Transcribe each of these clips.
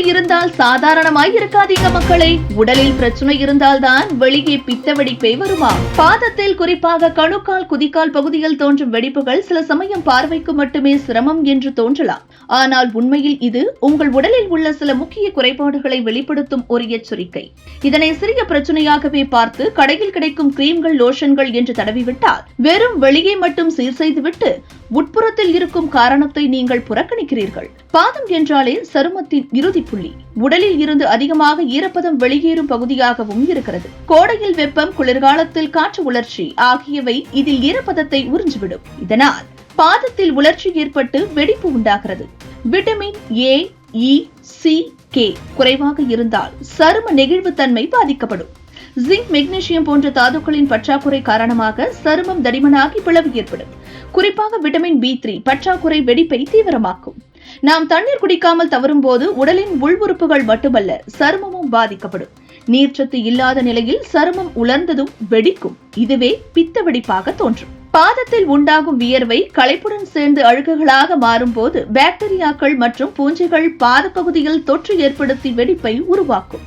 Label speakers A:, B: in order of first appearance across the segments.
A: வெடிப்பு இருந்தால் சாதாரணமாய் இருக்காதீங்க மக்களே. உடலில் பிரச்சனை இருந்தால்தான் வெளியே பித்த வெடிப்பே வருமா? பாதத்தில் குறிப்பாக கணுக்கால் குதிக்கால் பகுதியில் தோன்றும் வெடிப்புகள் சில சமயம் பார்வைக்கு மட்டுமே சிரமம் என்று தோன்றலாம். ஆனால் உண்மையில் இது உங்கள் உடலில் உள்ள சில முக்கிய குறைபாடுகளை வெளிப்படுத்தும் ஒரு எச்சரிக்கை. இதனை சிறிய பிரச்சனையாகவே பார்த்து கடையில் கிடைக்கும் கிரீம்கள் லோஷன்கள் என்று தடவிவிட்டால் வெறும் வெளியே மட்டும் சீர் செய்துவிட்டு உட்புறத்தில் இருக்கும் காரணத்தை நீங்கள் புறக்கணிக்கிறீர்கள். பாதம் என்றாலே சருமத்தின் இறுதி புள்ளி. உடலில் இருந்து அதிகமாக ஈரப்பதம் வெளியேறும் பகுதியாகவும் இருக்கிறது. கோடையில் வெப்பம் குளிர்காலத்தில் காற்று உலர்ச்சி ஆகியவை இதில் ஈரப்பதத்தை உறிஞ்சிவிடும். இதனால் பாதத்தில் உலர்ச்சி ஏற்பட்டு வெடிப்பு உண்டாகிறது. Vitamin A E C K குறைவாக இருந்தால் சரும நெகிழ்வுத்தன்மை பாதிக்கப்படும். ஜிங்க் மெக்னீசியம் போன்ற தாதுக்களின் பற்றாக்குறை காரணமாக சருமம் தடிமனாகி பிளவு ஏற்படும். குறிப்பாக விட்டமின் பி த்ரீ பற்றாக்குறை வெடிப்பை தீவிரமாக்கும். நாம் தண்ணீர் குடிக்காமல் தவறும் போது உடலின் உள் உறுப்புகள் மட்டுமல்ல சருமமும் பாதிக்கப்படும். நீர்ச்சத்து இல்லாத நிலையில் சருமம் உலர்ந்ததும் வெடிக்கும். இதுவே பித்த வெடிப்பாக தோன்றும். பாதத்தில் உண்டாகும் வியர்வை களைப்புடன் சேர்ந்து அழுக்குகளாக மாறும்போது பாக்டீரியாக்கள் மற்றும் பூஞ்சைகள் பாதப்பகுதியில் தொற்று ஏற்படுத்தி வெடிப்பை உருவாக்கும்.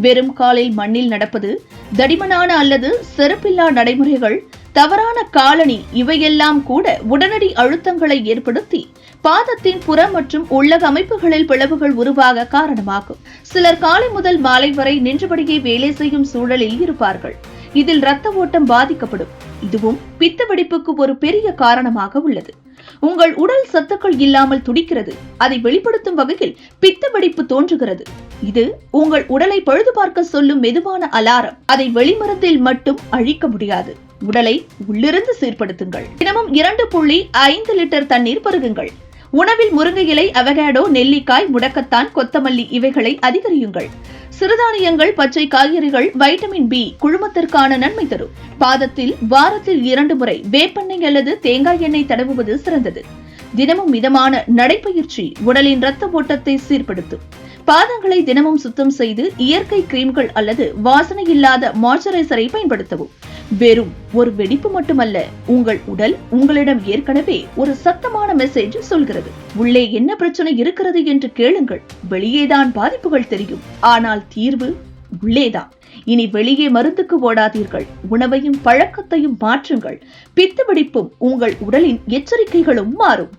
A: வெறும் காலில் மண்ணில் நடப்பது தடிமனான அல்லது செருப்பில்லா நடைமுறைகள் தவறான காலணி இவையெல்லாம் கூட உடனடி அழுத்தங்களை ஏற்படுத்தி பாதத்தின் புற மற்றும் உள்ளக அமைப்புகளில் பிளவுகள் உருவாக காரணமாகும். சிலர் காலை முதல் மாலை வரை நின்றபடியே வேலை செய்யும் சூழலில் இருப்பார்கள். இதில் இரத்த ஓட்டம் பாதிக்கப்படும். இதுவும் பித்த வெடிப்புக்கு ஒரு பெரிய காரணமாக உள்ளது. உங்கள் உடல் சத்துக்கள் இல்லாமல் துடிக்கிறது. அதை வெளிப்படுத்தும் வகையில் பித்த வெடிப்பு தோன்றுகிறது. இது உங்கள் உடலை பழுது பார்க்க சொல்லும் மெதுவான அலாரம். அதை வெளிமரத்தில் மட்டும் அழிக்க முடியாது. உடலை உள்ளிருந்து சீர்படுத்துங்கள். தினமும் இரண்டு புள்ளி ஐந்து லிட்டர் தண்ணீர் பருகுங்கள். உணவில் முருங்கை இலை அவகேடோ நெல்லிக்காய் முடக்கத்தான் கொத்தமல்லி இவைகளை அதிகரியுங்கள். சிறுதானியங்கள் பச்சை காய்கறிகள் வைட்டமின் பி குழுமத்திற்கான நன்மை தரும். பாதத்தில் வாரத்தில் இரண்டு முறை வேப்பெண்ணெய் அல்லது தேங்காய் எண்ணெய் தடவுவது சிறந்தது. தினமும் மிதமான நடைப்பயிற்சி உடலின் ரத்த ஓட்டத்தை சீர்படுத்தும். பாதங்களை தினமும் சுத்தம் செய்து இயற்கை கிரீம்கள் அல்லது வாசனை இல்லாத மாய்ச்சரைசரை பயன்படுத்தவும். வெறும் ஒரு வெடிப்பு மட்டுமல்ல உங்கள் உடல் உங்களிடம் ஏற்கனவே ஒரு சத்தமான மெசேஜ் சொல்கிறது. உள்ளே என்ன பிரச்சனை இருக்கிறது என்று கேளுங்கள். வெளியேதான் பாதிப்புகள் தெரியும். ஆனால் தீர்வு உள்ளேதான். இனி வெளியே மருந்துக்கு ஓடாதீர்கள். உணவையும் பழக்கத்தையும் மாற்றுங்கள். பித்து வெடிப்பும் உங்கள் உடலின் எச்சரிக்கைகளும் மாறும்.